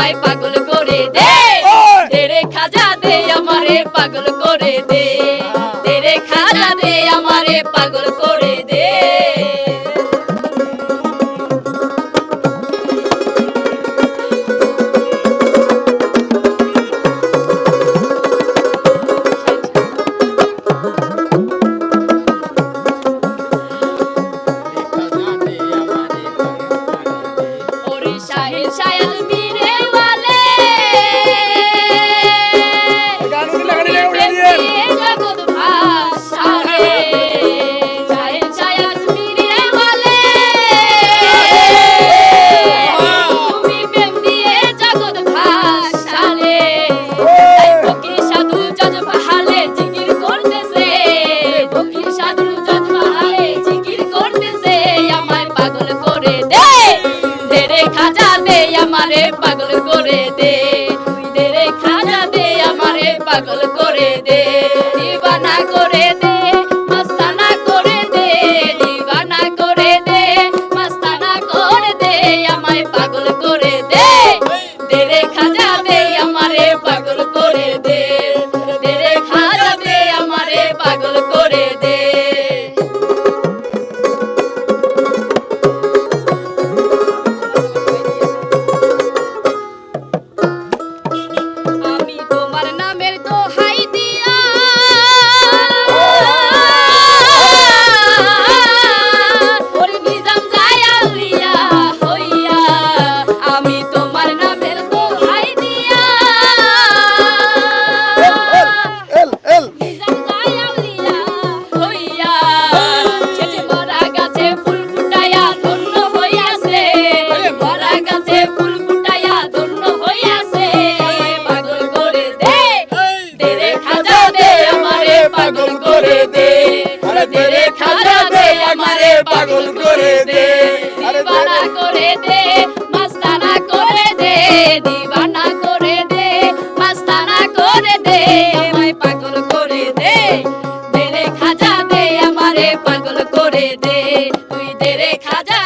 আমায় পাগল করে দে। তেরে খাজা দে আমারে পাগল করে দে। তেরে খাজা দে আমারে পাগল করে দে। shine, shine. আমারে পাগল করে দে। তুই দে রে খাজা দে আমারে পাগল করে দে। পাগল করে দে। দিবানা করে দে মাস্তানা করে দে দিবানা করে দে মাস্তানা করে দে আমায় পাগল করে দে। দেরে খাজা দে আমারে পাগল করে দে। তুই দেরে খাজা